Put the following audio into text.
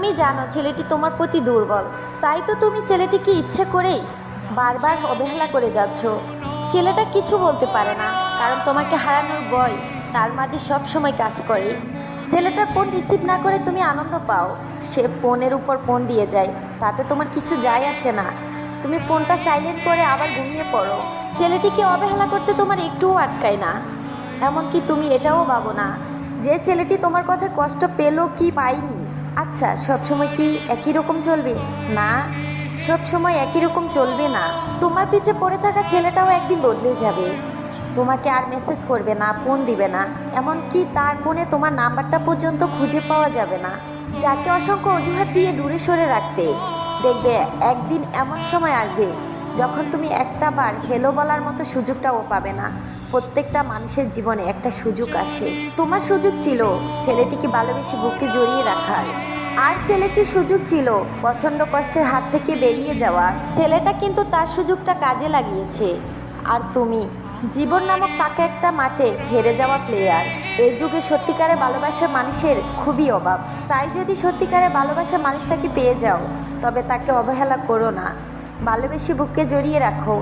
তুমি জানো ছেলেটি তোমার প্রতি দুর্বল। তাই তো তুমি ছেলেটিকে ইচ্ছে করেই বারবার অবহেলা করে যাচ্ছ। ছেলেটা কিছু বলতে পারে না, কারণ তোমাকে হারানোর ভয় তার মাঝে সব সময় কাজ করে। ছেলেটার ফোন রিসিভ না করে তুমি আনন্দ পাও। সে ফোনের উপর ফোন দিয়ে যায়, তাতে তোমার কিছু যায় আসে না। তুমি ফোনটা সাইলেন্ট করে আবার ঘুমিয়ে পড়ো। ছেলেটিকে অবহেলা করতে তোমার একটুও আটকায় না। এমনকি তুমি এটাও ভাবো না যে ছেলেটি তোমার কথা কষ্ট পেল কি পাইনি আচ্ছা সব সময় কি একই রকম চলবে? না সব সময় একই রকম চলবে না। তোমার পিছে পড়ে থাকা ছেলেটাও একদিন বদলে যাবে। তোমাকে আর মেসেজ করবে না ফোন দিবে না। এমনকি তার ফোনে তোমার নাম্বারটা পর্যন্ত খুঁজে পাওয়া যাবে না। যাকে অসংখ্য অজুহাত দিয়ে দূরে সরে রাখতে। দেখবে, একদিন এমন সময় আসবে যখন তুমি একটা বার হেলো বলার মতো সুযোগটাও পাবে না, প্রত্যেকটা মানুষের জীবনে একটা সুযোগ আসে। তোমার সুযোগ ছিল ছেলেটিকে ভালোবেসে বুকে জড়িয়ে রাখার। আর ছেলেটির সুযোগ ছিল প্রচণ্ড কষ্টের হাত থেকে বেরিয়ে যাওয়া। ছেলেটা কিন্তু তার সুযোগটা কাজে লাগিয়েছে। আর তুমি, জীবন নামক পাকা একটা মাঠে হেরে যাওয়া প্লেয়ার এই যুগে সত্যিকারে ভালোবাসা মানুষের খুবই অভাব। তাই যদি সত্যিকারে ভালোবাসা মানুষটাকে পেয়ে যাও, তবে তাকে অবহেলা করো না। ভালোবেসে বুকে জড়িয়ে রাখো।